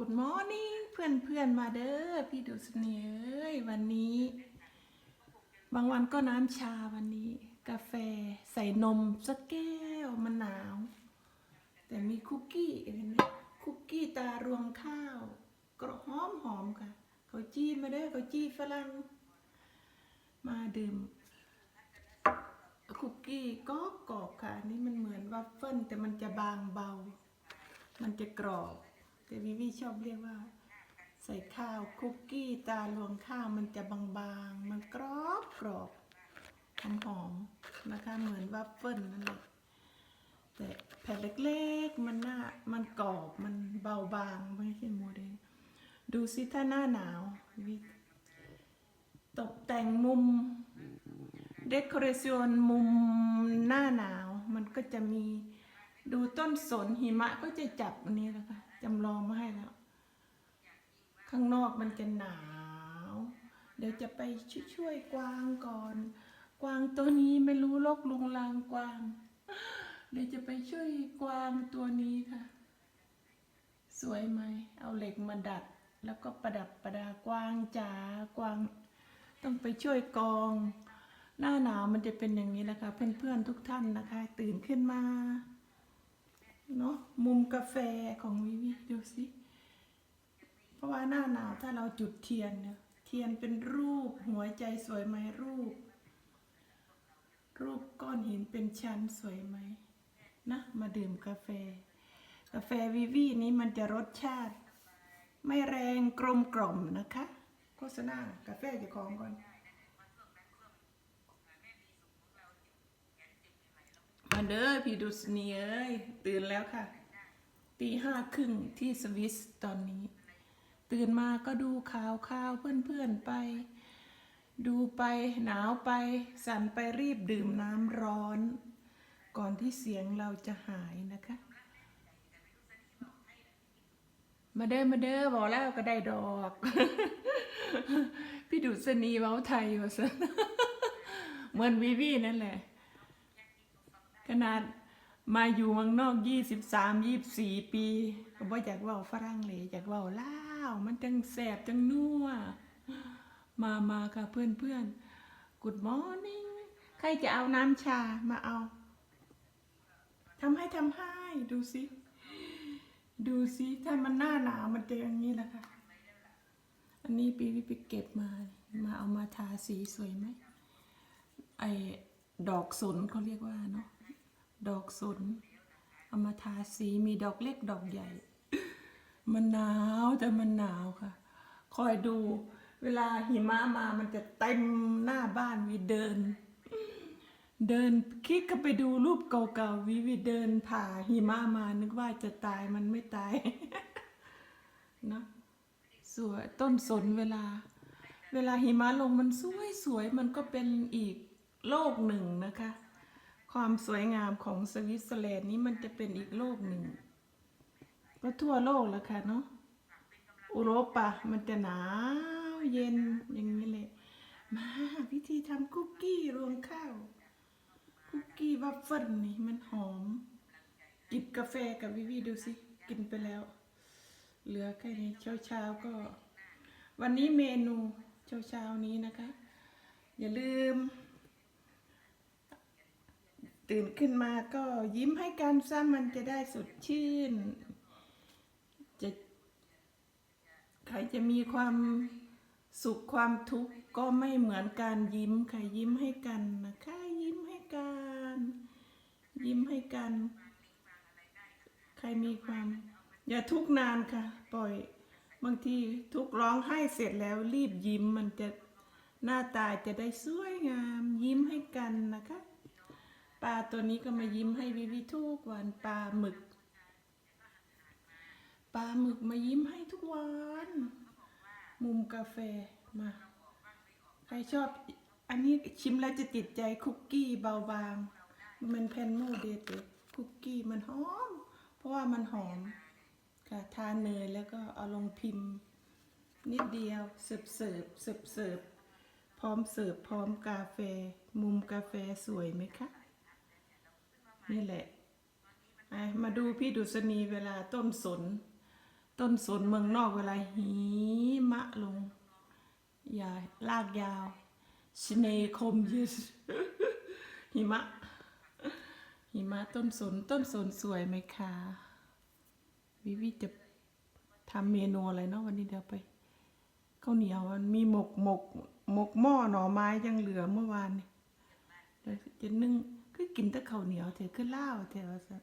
Good morning เพื่อนเพื่อนมาเด้อพี่ดุษณีเอ้ยวันนี้ บางวันก็น้ำชาวันนี้ กาแฟใส่นมสักแก้วมันหนาว แต่มีคุกกี้เห็นไหมคุกกี้ตารวงข้าวกระหอมหอมๆค่ะเขาจี้มาเด้อเขาจี้ฝรั่งมาดื่มคุกกี้ก็กรอบค่ะ อันนี่มันเหมือนวัฟเฟิลแต่มันจะบางเบา มันจะกรอบ แต่วิวีชอบเรียกว่า ใส่ข้าวคุกกี้ตาลวงข้าวมันจะบางๆ มันกรอบกรอบหอมหอมนะคะเหมือนวัฟเฟิลนั่นแหละแต่แผ่นเล็กๆมันหน้ามันกรอบมันเบาบางไม่ใช่โมเดลดูสิถ้าหน้าหนาววิตกแต่งมุมเดคอเรชันมุมหน้าหนาว มันก็จะมีดูต้นสนหิมะก็จะจับอันนี้แล้วค่ะ จำลองมาให้แล้ว ข้างนอกมันจะหนาว เดี๋ยวจะไปช่วยๆกวางก่อน กวางตัวนี้ไม่รู้โรคลุงลางกวาง เดี๋ยวจะไปช่วยกวางตัวนี้ค่ะ สวยไหม เอาเหล็กมาดัด แล้วก็ประดับประดากวางจ๋ากวาง ต้องไปช่วยกอง หน้าหนาวมันจะเป็นอย่างนี้แหละค่ะเพื่อนๆทุกท่านนะคะ ตื่นขึ้นมา เนาะมุมกาแฟของวิวิดูสิเพราะว่าหน้าหนาวถ้าเราจุดเทียนเนี่ยเทียนเป็นรูปหัวใจสวยไหมรูป รูปก้อนหินเป็นชั้นสวยไหมนะมาดื่มกาแฟ กาแฟวิวีนี้มันจะรสชาติ ไม่แรงกลมกล่อมนะคะ โฆษณากาแฟจะของก่อน มา เด้อพี่ดุษณีเอ้ยตื่นแล้วค่ะ ตีห้าครึ่งที่สวิสตอนนี้ ตื่นมาก็ดูข่าวข่าวเพื่อนๆไป ดูไปหนาวไป สั่นไปรีบดื่มน้ำร้อน ก่อนที่เสียงเราจะหายนะคะ มาเด้อมาเด้อบอกแล้วก็ได้ดอก พี่ดุษณีเว้าไทยว่าซะเหมือนวีวีนั่นแหละ ขนาดมาอยู่เมืองนอกยี่สิบสามยี่สี่ปี ก็บ่อยากว่าฝรั่งเลยอยากว่าลาวมันจังแสบจังนัวมามาค่ะเพื่อนเพื่อน Good morning ใครจะเอาน้ำชามาเอาทำให้ทำให้ดูสิ ดูสิถ้ามันหน้าหนาวมันจะอย่างนี้แหละค่ะ อันนี้ปีวิไปเก็บมา มาเอามาทาสีสวยไหมไอ้ดอกสนเขาเรียกว่าเนาะ ดอกสนเอามาทาสีมีดอกเล็กดอกใหญ่ มันหนาวแต่มันหนาวค่ะ คอยดู เวลาหิมะมามันจะเต็มหน้าบ้านวีเดิน เดินคลิกเข้าไปดูรูปเก่าๆวิวิเดินผ่าหิมะมานึกว่าจะตายมันไม่ตายเนอะสวยต้นสนเวลา เวลาหิมะลงมันสวยสวยมันก็เป็นอีกโลกหนึ่งนะคะ ความสวยงามของสวิตเซอร์แลนด์นี้มันจะเป็นอีกโลกหนึ่ง ก็ทั่วโลกแล้วค่ะเนาะอุโรปะมันจะหนาวเย็นอย่างนี้เลยมาวิธีทำคุกกี้รวงข้าว คุกกี้วัฟเฟิลนี่มันหอมจิบกาแฟกับวิวีดูสิ กินไปแล้ว เหลือแค่นี้เช้าเช้าก็ วันนี้เมนูเช้าเช้านี้นะคะ อย่าลืม ตื่นขึ้นมาก็ยิ้มให้กันซะมันจะได้สดชื่น จะใครจะมีความสุขความทุกข์ก็ไม่เหมือนการยิ้มใครยิ้มให้กันนะคะยิ้มให้กัน ยิ้มให้กัน ใครมีความ อย่าทุกข์นานค่ะ ปล่อยบางทีทุกข์ร้องไห้เสร็จแล้วรีบยิ้มมันจะหน้าตาจะได้สวยงาม ยิ้มให้กันนะคะ ปลาตัวนี้ก็มายิ้มให้วิวิทุกวันปลาหมึก ปลาหมึกมายิ้มให้ทุกวัน มุมกาแฟมา ใครชอบ อันนี้ชิมแล้วจะติดใจคุกกี้เบาบาง มันแพนโมเดตคุกกี้มันหอม เพราะว่ามันหอมค่ะทานเนยแล้วก็เอาลงพิมพ์ นิดเดียวเสิร์ฟเสิร์ฟเสิร์ฟเสิร์ฟพร้อมเสิร์ฟพร้อมกาแฟ มุมกาแฟสวยไหมคะ นี่แหละมาดูพี่ดุษณีเวลาต้นสน ต้นสนเมืองนอกเวลาหิมะลงอย่าลากยาวชเนคมยิสหิมะ หิมะต้นสนต้นสนสวยไหมคะวิวิจะทำเมนูอะไรเนาะวันนี้เดี๋ยวไปข้าวเหนียวมันมีหมกหมกหมกหม้อหน่อไม้ยังเหลือเมื่อวานนี่เดี๋ยวจะนึ่ง คือกินแต่ข้าวเหนียวเถอะคือเล่าวเถอะว่าซั่น